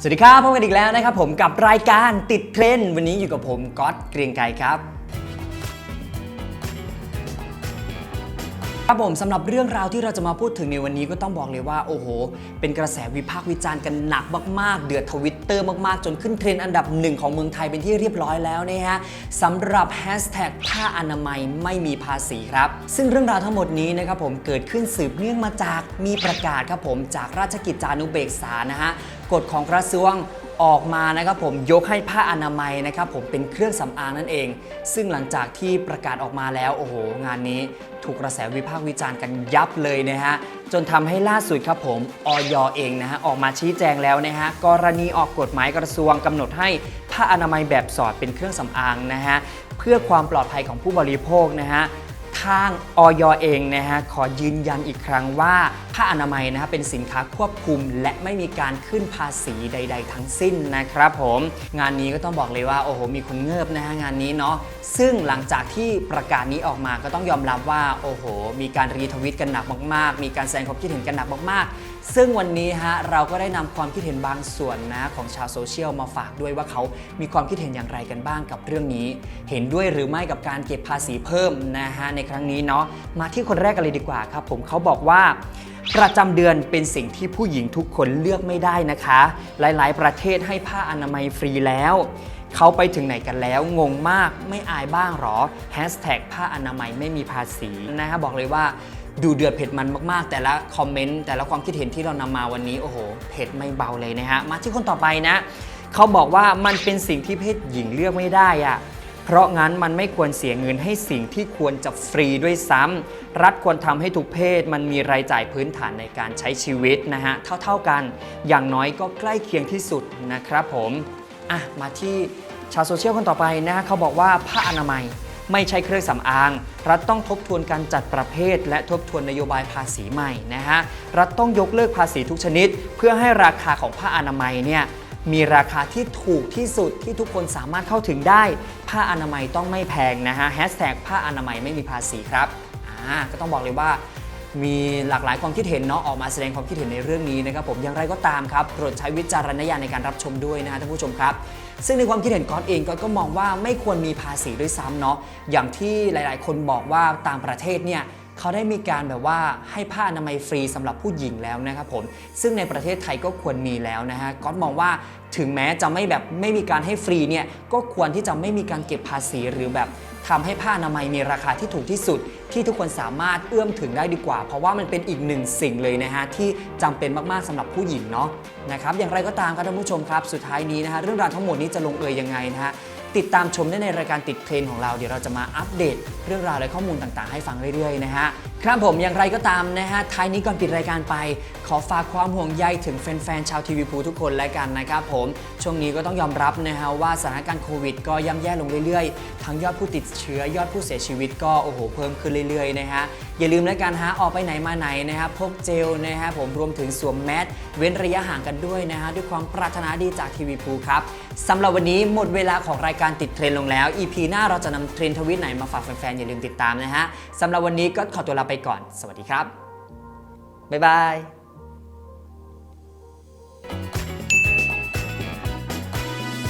สวัสดีครับพบกันอีกแล้วนะครับผมกับรายการติดเทรนด์วันนี้อยู่กับผมก๊อตเกรียงไกรครับ ครับผมสำหรับเรื่องราวที่เราจะมาพูดถึงในวันนี้ก็ต้องบอกเลยว่าโอ้โห เป็นกระแสวิพากษ์วิจารณ์กันหนักมากๆ เดือดทวิตเตอร์มากๆ จนขึ้นเทรนด์อันดับหนึ่งของเมืองไทยเป็นที่เรียบร้อยแล้วนะฮะสำหรับแฮชแท็กผ้าอนามัยไม่มีภาษีครับ ซึ่งเรื่องราวทั้งหมดนี้นะครับผมเกิดขึ้นสืบเนื่องมาจากมีประกาศครับผมจากราชกิจจานุเบกษานะฮะกฎของกระทรวง ออกมานะครับผมยกให้ผ้าอนามัยนะครับผมเป็นเครื่องสำอางนั่นเอง ซึ่งหลังจากที่ประกาศออกมาแล้วโอ้โหงานนี้ถูกกระแสวิพากษ์วิจารณ์กันยับเลยนะฮะจนทำให้ล่าสุดครับผมออยเองนะฮะออกมาชี้แจงแล้วนะฮะกรณีออกกฎหมายกระทรวงกำหนดให้ผ้าอนามัยแบบสอดเป็นเครื่องสำอางนะฮะเพื่อความปลอดภัยของผู้บริโภคนะฮะ ทางออยเองนะฮะขอยืนยันอีกครั้งว่าผ้าอนามัยนะฮะเป็นสินค้าควบคุม และไม่มีการขึ้นภาษีใด ๆ ทั้งสิ้นนะครับผมงานนี้ก็ต้องบอกเลยว่าโอ้โหมีคนเงิบนะฮะงานนี้เนาะซึ่งหลังจากที่ประกาศนี้ออกมาก็ต้องยอมรับว่าโอ้โห มีการรีทวิตกันหนักมาก ๆ มีการแสดงความคิดเห็นกันหนักมาก ๆ ซึ่งวันนี้ฮะเราก็ได้นำความคิดเห็นบางส่วนนะของชาวโซเชียลมาฝากด้วยว่าเขามีความคิดเห็นอย่างไรกันบ้างกับเรื่องนี้ เห็นด้วยหรือไม่กับการเก็บภาษีเพิ่มนะฮะในครั้งนี้เนาะมาที่คนแรกกันเลยดีกว่าครับ ผมเขาบอกว่า ประจำเดือนเป็นสิ่งที่ผู้หญิงทุกคนเลือกไม่ได้นะคะ หลายๆ ประเทศให้ผ้าอนามัยฟรีแล้ว เขาไปถึงไหนกันแล้วงงมากไม่อายบ้างหรอแฮชแท็กผ้าอนามัยไม่มีภาษีนะฮะบอกเลยว่าดูเดือดเผ็ดมันมากๆ แต่ละคอมเมนต์แต่ละความคิดเห็นที่เรานำมาวันนี้โอ้โหเผ็ดไม่เบาเลยนะฮะมาที่คนต่อไปนะ เขาบอกว่ามันเป็นสิ่งที่เพศหญิงเลือกไม่ได้อะ เพราะงั้นมันไม่ควรเสียเงินให้สิ่งที่ควรจะฟรีด้วยซ้ำรัฐควรทำให้ทุกเพศมันมีรายจ่ายพื้นฐานในการใช้ชีวิตนะฮะเท่าๆกัน อย่างน้อยก็ใกล้เคียงที่สุดนะครับผมอะมาที่ชาวโซเชียลคนต่อไปนะฮะเขาบอกว่าผ้าอนามัยไม่ใช่เครื่องสำอาง รัฐต้องทบทวนการจัดประเภท และทบทวนนโยบายภาษีใหม่นะฮะ รัฐต้องยกเลิกภาษีทุกชนิด เพื่อให้ราคาของผ้าอนามัยเนี่ย มีราคาที่ถูกที่สุดที่ทุกคนสามารถเข้าถึงได้ ผ้าอนามัยต้องไม่แพงนะฮะแฮชแท็กผ้าอนามัยไม่มีภาษีครับอ่าก็ต้องบอกเลยว่ามีหลากหลายความคิดเห็นเนาะออกมาแสดงความคิดเห็นในเรื่องนี้นะครับผมอย่างไรก็ตามครับโปรดใช้วิจารณญาณในการรับชมด้วยนะฮะท่านผู้ชมครับ ซึ่งในความคิดเห็นก๊อตเองก็ก็มองว่าไม่ควรมีภาษีด้วยซ้ำเนาะอย่างที่หลาย ๆ คนบอกว่าต่างประเทศเนี่ย เขาได้มีการแบบว่าให้ผ้าอนามัยฟรีสำหรับผู้หญิงแล้วนะครับผมซึ่งในประเทศไทยก็ควรมีแล้วนะฮะก๊อตมองว่าถึงแม้จะไม่แบบไม่มีการให้ฟรีเนี่ยก็ควรที่จะไม่มีการเก็บภาษีหรือแบบทำให้ผ้าอนามัยมีราคาที่ถูกที่สุด ที่ทุกคนสามารถเอื้อมถึงได้ดีกว่า เพราะว่ามันเป็นอีกหนึ่งสิ่งเลยนะฮะที่จำเป็นมากๆสำหรับผู้หญิงเนาะนะครับอย่างไรก็ตามครับท่านผู้ชมครับ สุดท้ายนี้นะฮะเรื่องราวทั้งหมดนี้จะลงเอยยังไงนะฮะ ติดตามชมได้ในรายการติดเทรนของเราเดี๋ยวเราจะมาอัปเดตเรื่องราวและข้อมูลต่างๆ ให้ฟังเรื่อยๆนะฮะครับผมอย่างไรก็ตามนะฮะท้ายนี้ก่อนปิดรายการไป ขอฝากความห่วงใยถึงแฟนๆชาวทีวีพูทุกคนและกันนะครับผม ช่วงนี้ก็ต้องยอมรับนะฮะว่าสถานการณ์โควิด ก็ย่ำแย่ลงเรื่อยๆ ทั้งยอดผู้ติดเชื้อยอดผู้เสียชีวิตก็โอ้โหเพิ่มขึ้นเรื่อยๆนะฮะอย่าลืมแล้วกันฮะออกไปไหนมาไหนนะครับพกเจลนะฮะผมรวมถึงสวมแมสเว้นระยะห่างกันด้วยนะฮะด้วยความปรารถนาดีจากทีวีพูครับสำหรับวันนี้หมดเวลาของรายการติดเทรนด์ลงแล้ว EP หน้าเราจะนำเทรนทวิตไหนมาฝากแฟนๆอย่าลืมติดตามนะฮะสำหรับวันนี้ก็ขอตัวลาไปก่อน สวัสดีครับ บ๊ายบาย